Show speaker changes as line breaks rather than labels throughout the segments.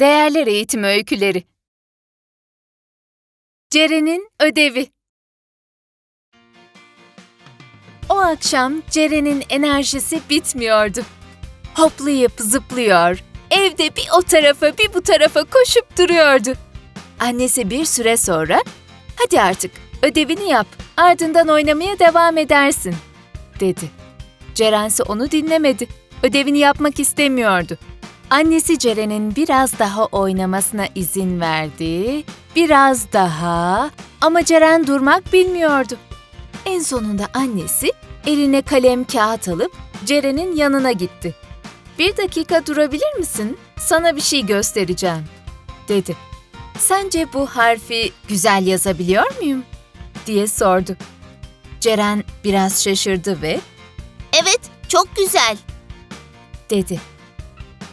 Değerler Eğitim Öyküleri Ceren'in ödevi O akşam Ceren'in enerjisi bitmiyordu. Hoplayıp zıplıyor, evde bir o tarafa bir bu tarafa koşup duruyordu. Annesi bir süre sonra, hadi artık ödevini yap, ardından oynamaya devam edersin, dedi. Ceren'se onu dinlemedi, ödevini yapmak istemiyordu. Annesi Ceren'in biraz daha oynamasına izin verdi, biraz daha ama Ceren durmak bilmiyordu. En sonunda annesi eline kalem kağıt alıp Ceren'in yanına gitti. Bir dakika durabilir misin? Sana bir şey göstereceğim, dedi. Sence bu harfi güzel yazabiliyor muyum? diye sordu. Ceren biraz şaşırdı ve
Evet, çok güzel.
dedi.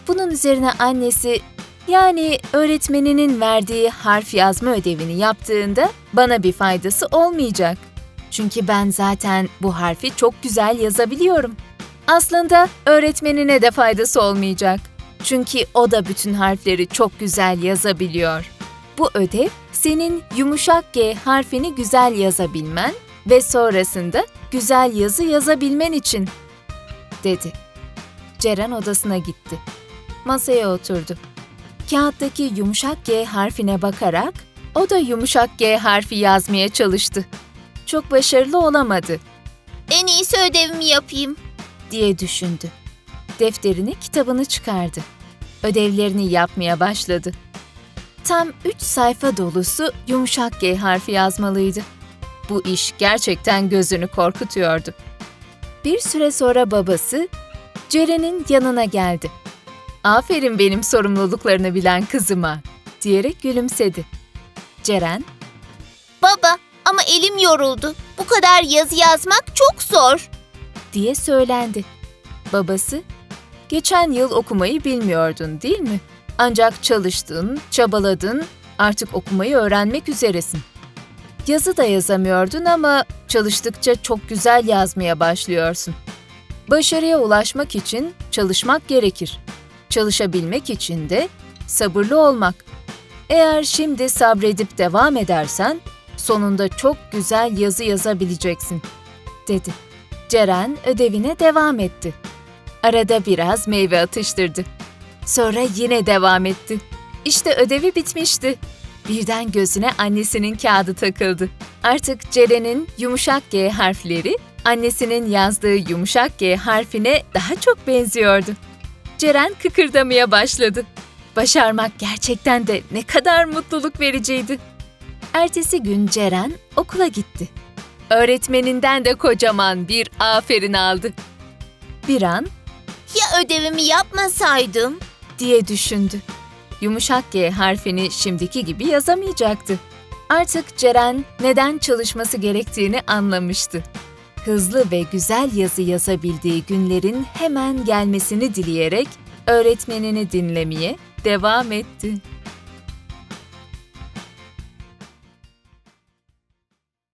Bunun üzerine annesi, yani öğretmeninin verdiği harf yazma ödevini yaptığında bana bir faydası olmayacak. Çünkü ben zaten bu harfi çok güzel yazabiliyorum. Aslında öğretmenine de faydası olmayacak. Çünkü o da bütün harfleri çok güzel yazabiliyor. Bu ödev senin yumuşak G harfini güzel yazabilmen ve sonrasında güzel yazı yazabilmen için, dedi. Ceren odasına gitti. Masaya oturdu. Kağıttaki yumuşak G harfine bakarak o da yumuşak G harfi yazmaya çalıştı. Çok başarılı olamadı
En iyisi ödevimi yapayım.
diye düşündü. Defterini, kitabını çıkardı. Ödevlerini yapmaya başladı. Tam üç sayfa dolusu yumuşak G harfi yazmalıydı. Bu iş gerçekten gözünü korkutuyordu. Bir süre sonra babası Ceren'in yanına geldi. Aferin benim sorumluluklarını bilen kızıma, diyerek gülümsedi. Ceren,
Baba, ama elim yoruldu. Bu kadar yazı yazmak çok zor.
diye söylendi. Babası, geçen yıl okumayı bilmiyordun değil mi? Ancak çalıştın, çabaladın, artık okumayı öğrenmek üzeresin. Yazı da yazamıyordun ama çalıştıkça çok güzel yazmaya başlıyorsun. Başarıya ulaşmak için çalışmak gerekir. Çalışabilmek için de sabırlı olmak. Eğer şimdi sabredip devam edersen sonunda çok güzel yazı yazabileceksin, dedi. Ceren ödevine devam etti. Arada biraz meyve atıştırdı. Sonra yine devam etti. İşte ödevi bitmişti. Birden gözüne annesinin kağıdı takıldı. Artık Ceren'in yumuşak G harfleri annesinin yazdığı yumuşak G harfine daha çok benziyordu. Ceren kıkırdamaya başladı. Başarmak gerçekten de ne kadar mutluluk vericiydi. Ertesi gün Ceren okula gitti. Öğretmeninden de kocaman bir aferin aldı. Bir an
Ya ödevimi yapmasaydım?
diye düşündü. Yumuşak G harfini şimdiki gibi yazamayacaktı. Artık Ceren neden çalışması gerektiğini anlamıştı. Hızlı ve güzel yazı yazabildiği günlerin hemen gelmesini dileyerek öğretmenini dinlemeye devam etti.